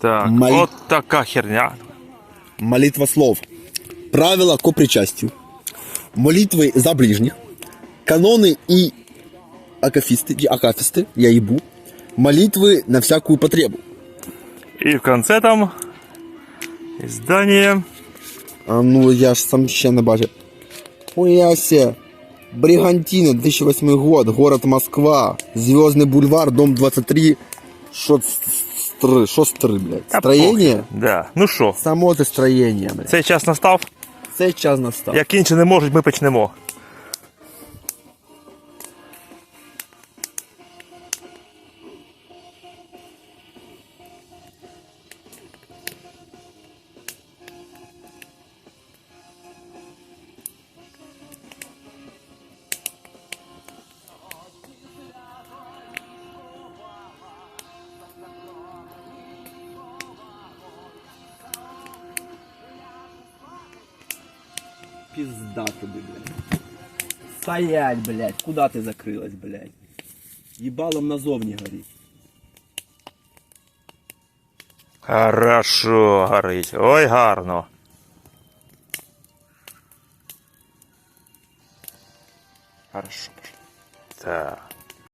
Так, Май- от така херня. Молитва слов. Правила ко причастию. Молитвы за ближних. Каноны и акафисты, и акафисты, я ебу. Молитвы на всякую потребу. І в конце там издание. А ну, я ж сам ще не бачив. Хуяся. Бригантина, 2008 год, город Москва. Звездный бульвар, дом 23. Шо стр... Шо стр, блядь? Та Строение? похер. Да. Ну що, Само це строєння, блядь. цей час настав. Цей час настав. Як інші не можуть, ми почнемо. Пизда тобі, блядь. Стоять, блядь. Куда ти закрилась, блядь? Ебалом назовні горить. Хорошо, горить. Ой, гарно. Хорошо. Так.